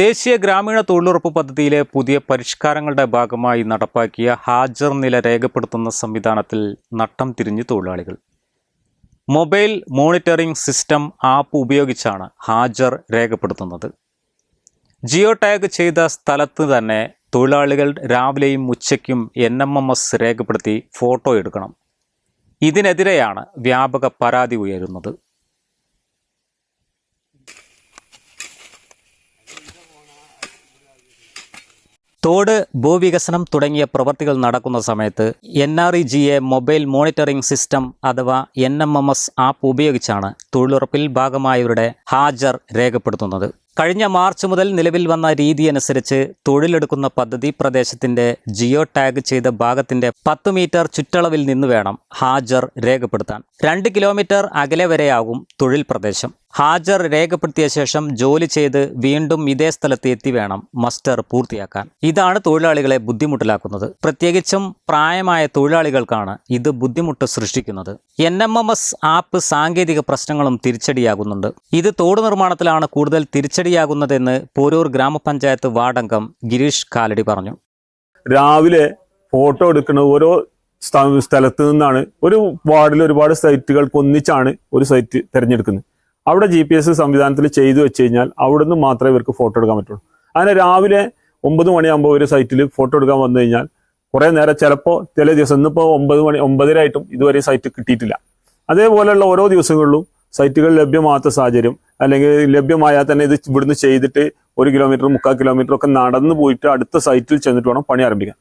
ദേശീയ ഗ്രാമീണ തൊഴിലുറപ്പ് പദ്ധതിയിലെ പുതിയ പരിഷ്കാരങ്ങളുടെ ഭാഗമായി നടപ്പാക്കിയ ഹാജർ നില രേഖപ്പെടുത്തുന്ന സംവിധാനത്തിൽ നട്ടം തിരിഞ്ഞ് തൊഴിലാളികൾ. മൊബൈൽ മോണിറ്ററിംഗ് സിസ്റ്റം ആപ്പ് ഉപയോഗിച്ചാണ് ഹാജർ രേഖപ്പെടുത്തുന്നത്. ജിയോ ടാഗ് ചെയ്ത സ്ഥലത്ത് തന്നെ തൊഴിലാളികൾ രാവിലെയും ഉച്ചയ്ക്കും എൻ എം എം എസ് രേഖപ്പെടുത്തി ഫോട്ടോ എടുക്കണം. ഇതിനെതിരെയാണ് വ്യാപക പരാതി ഉയരുന്നത്. തോട് ഭൂവികസനം തുടങ്ങിയ പ്രവർത്തികൾ നടക്കുന്ന സമയത്ത് N R E G A mobile monitoring system അഥവാ N M M S app ഉപയോഗിച്ചാണ് തൊഴിലുറപ്പിൽ ഭാഗമായവരുടെ ഹാജർ രേഖപ്പെടുത്തുന്നത്. കഴിഞ്ഞ മാർച്ച് മുതൽ നിലവിൽ വന്ന രീതി അനുസരിച്ച് തൊഴിലെടുക്കുന്ന പദ്ധതി പ്രദേശത്തിന്റെ ജിയോ ടാഗ് ചെയ്ത ഭാഗത്തിന്റെ പത്ത് മീറ്റർ ചുറ്റളവിൽ നിന്ന് വേണം ഹാജർ രേഖപ്പെടുത്താൻ. രണ്ട് കിലോമീറ്റർ അകലെ വരെയാകും തൊഴിൽ പ്രദേശം. ഹാജർ രേഖപ്പെടുത്തിയ ശേഷം ജോലി ചെയ്ത് വീണ്ടും ഇതേ സ്ഥലത്ത് എത്തി വേണം മസ്റ്റർ പൂർത്തിയാക്കാൻ. ഇതാണ് തൊഴിലാളികളെ ബുദ്ധിമുട്ടിലാക്കുന്നത്. പ്രത്യേകിച്ചും പ്രായമായ തൊഴിലാളികൾക്കാണ് ഇത് ബുദ്ധിമുട്ട് സൃഷ്ടിക്കുന്നത്. N M M S app സാങ്കേതിക പ്രശ്നങ്ങളും തിരിച്ചടിയാകുന്നുണ്ട്. ഇത് തോട് നിർമ്മാണത്തിലാണ് കൂടുതൽ തിരിച്ചടിയാകുന്നതെന്ന് പോരൂർ ഗ്രാമപഞ്ചായത്ത് വാർഡംഗം ഗിരീഷ് കാലടി പറഞ്ഞു. രാവിലെ ഫോട്ടോ എടുക്കുന്ന ഓരോ സ്ഥ- സ്ഥലത്ത് നിന്നാണ് ഒരു വാർഡിൽ ഒരുപാട് സൈറ്റുകൾക്ക് ഒന്നിച്ചാണ് ഒരു സൈറ്റ് തിരഞ്ഞെടുക്കുന്നത്. അവിടെ ജി പി എസ് സംവിധാനത്തിൽ ചെയ്തു വെച്ച് കഴിഞ്ഞാൽ അവിടെ നിന്ന് മാത്രമേ ഇവർക്ക് ഫോട്ടോ എടുക്കാൻ പറ്റുള്ളൂ. അങ്ങനെ രാവിലെ ഒമ്പത് മണിയാകുമ്പോൾ ഒരു സൈറ്റിൽ ഫോട്ടോ എടുക്കാൻ വന്നു കഴിഞ്ഞാൽ കുറേ നേരം ചിലപ്പോൾ ചില ദിവസം ഇന്നിപ്പോൾ ഒമ്പത് മണി ഒമ്പതരായിട്ടും ഇതുവരെ സൈറ്റ് കിട്ടിയിട്ടില്ല. അതേപോലെയുള്ള ഓരോ ദിവസങ്ങളിലും സൈറ്റുകൾ ലഭ്യമാകാത്ത സാഹചര്യം അല്ലെങ്കിൽ ലഭ്യമായാൽ തന്നെ ഇത് ഇവിടുന്ന് ചെയ്തിട്ട് ഒരു കിലോമീറ്റർ മുക്കാൽ കിലോമീറ്റർ ഒക്കെ നടന്നു പോയിട്ട് അടുത്ത സൈറ്റിൽ ചെന്നിട്ട് വേണം പണി ആരംഭിക്കാൻ.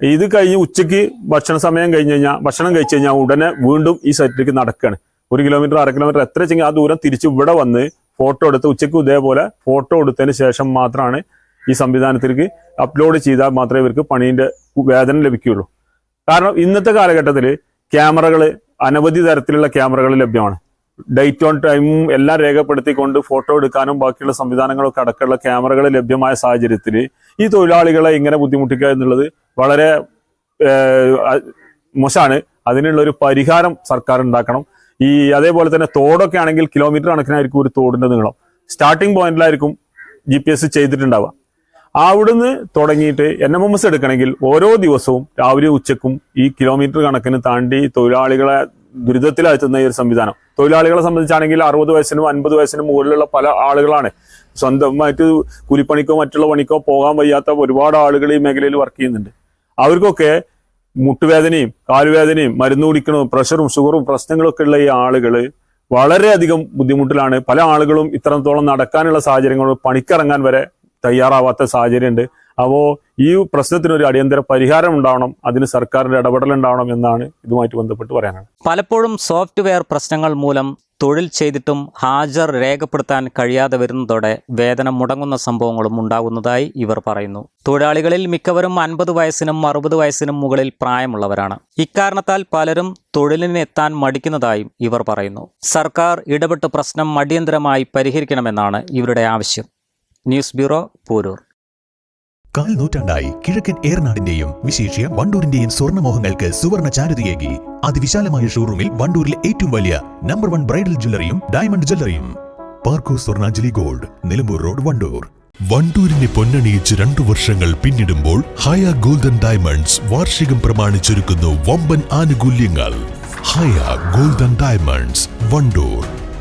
ഇത് കഴിഞ്ഞ് ഉച്ചയ്ക്ക് ഭക്ഷണ സമയം കഴിഞ്ഞ് കഴിഞ്ഞാൽ ഭക്ഷണം കഴിച്ചു കഴിഞ്ഞാൽ ഉടനെ വീണ്ടും ഈ സൈറ്റിലേക്ക് നടക്കുകയാണ് ഒരു കിലോമീറ്റർ അര കിലോമീറ്റർ എത്ര വെച്ചെങ്കിൽ ആ ദൂരം തിരിച്ച് ഇവിടെ വന്ന് ഫോട്ടോ എടുത്ത് ഉച്ചയ്ക്ക് ഇതേപോലെ ഫോട്ടോ എടുത്തതിന് ശേഷം മാത്രമാണ് ഈ സംവിധാനത്തിലേക്ക് അപ്ലോഡ് ചെയ്താൽ മാത്രമേ ഇവർക്ക് പണീന്റെ വേതനം ലഭിക്കുകയുള്ളൂ. കാരണം ഇന്നത്തെ കാലഘട്ടത്തിൽ ക്യാമറകൾ അനവധി തരത്തിലുള്ള ക്യാമറകൾ ലഭ്യമാണ്. ഡേറ്റ് ഓൺ ടൈമും എല്ലാം രേഖപ്പെടുത്തിക്കൊണ്ട് ഫോട്ടോ എടുക്കാനും ബാക്കിയുള്ള സംവിധാനങ്ങളൊക്കെ അടക്കമുള്ള ക്യാമറകൾ ലഭ്യമായ സാഹചര്യത്തിൽ ഈ തൊഴിലാളികളെ ഇങ്ങനെ ബുദ്ധിമുട്ടിക്കുക എന്നുള്ളത് വളരെ മോശമാണ്. അതിനുള്ള ഒരു പരിഹാരം സർക്കാർ ഉണ്ടാക്കണം. ഈ അതേപോലെ തന്നെ തോടൊക്കെ ആണെങ്കിൽ കിലോമീറ്റർ കണക്കിനായിരിക്കും ഒരു തോടിന്റെ നീളം. സ്റ്റാർട്ടിംഗ് പോയിന്റിലായിരിക്കും ജി പി എസ് ചെയ്തിട്ടുണ്ടാവുക. അവിടുന്ന് തുടങ്ങിയിട്ട് എൻ എം എം എസ് എടുക്കണമെങ്കിൽ ഓരോ ദിവസവും രാവിലെ ഉച്ചക്കും ഈ കിലോമീറ്റർ കണക്കിന് താണ്ടി തൊഴിലാളികളെ ദുരിതത്തിലാഴ്ത്തുന്ന ഈ ഒരു സംവിധാനം. തൊഴിലാളികളെ സംബന്ധിച്ചാണെങ്കിൽ അറുപത് വയസ്സിനും അൻപത് വയസ്സിനും മുകളിലുള്ള പല ആളുകളാണ്. സ്വന്തമായിട്ട് കൂലിപ്പണിക്കോ മറ്റുള്ള പണിക്കോ പോകാൻ വയ്യാത്ത ഒരുപാട് ആളുകൾ ഈ മേഖലയിൽ വർക്ക് ചെയ്യുന്നുണ്ട്. അവർക്കൊക്കെ മുട്ടുവേദനയും കാലുവേദനയും മരുന്ന് കുടിക്കണവും പ്രഷറും ഷുഗറും പ്രശ്നങ്ങളൊക്കെ ഉള്ള ഈ ആളുകൾ വളരെയധികം ബുദ്ധിമുട്ടിലാണ്. പല ആളുകളും ഇത്രത്തോളം നടക്കാനുള്ള സാഹചര്യങ്ങളും പണിക്കിറങ്ങാൻ വരെ തയ്യാറാവാത്ത സാഹചര്യമുണ്ട്. അപ്പോൾ ഈ പ്രശ്നത്തിന് ഒരു അടിയന്തര പരിഹാരം ഉണ്ടാവണം അതിന് സർക്കാരിന്റെ ഇടപെടൽ ഉണ്ടാവണം എന്നാണ് ഇതുമായിട്ട് ബന്ധപ്പെട്ട് പറയാനാണ് പലപ്പോഴും സോഫ്റ്റ്വെയർ പ്രശ്നങ്ങൾ മൂലം തൊഴിൽ ചെയ്തിട്ടും ഹാജർ രേഖപ്പെടുത്താൻ കഴിയാതെ വരുന്നതോടെ വേതനം മുടങ്ങുന്ന സംഭവങ്ങളും ഉണ്ടാകുന്നതായി ഇവർ പറയുന്നു. തൊഴിലാളികളിൽ മിക്കവരും അൻപത് വയസ്സിനും അറുപത് വയസ്സിനും മുകളിൽ പ്രായമുള്ളവരാണ്. ഇക്കാരണത്താൽ പലരും തൊഴിലിനെത്താൻ മടിക്കുന്നതായും ഇവർ പറയുന്നു. സർക്കാർ ഇടപെട്ട് പ്രശ്നം അടിയന്തരമായി പരിഹരിക്കണമെന്നാണ് ഇവരുടെ ആവശ്യം. News bureau Porur. കാൽ നൂറ്റാണ്ടായി കിഴക്കൻ ഏറനാടിന്റെയും വിശേഷ്യ വണ്ടൂരിന്റെയും സ്വർണമോഹങ്ങൾക്ക് സുവർണ ചാരുതയേകി. അതിവിശാലമായ ഷോറൂമിൽ വണ്ടൂരിലെ ഏറ്റവും വലിയ നമ്പർ വൺ ബ്രൈഡൽ ജ്വല്ലറിയും diamond ജ്വല്ലറിയും. Parco Swarnanjali gold Nilambur road Wandoor. വണ്ടൂരിനെ പൊന്നണിയിച്ച് രണ്ടു വർഷങ്ങൾ പിന്നിടുമ്പോൾ ഹയ ഗോൾഡൻ ഡയമണ്ട്സ് വാർഷികം പ്രമാണിച്ചൊരുക്കുന്നു വമ്പൻ ആനുകൂല്യങ്ങൾ. Haya golden diamonds Wandoor.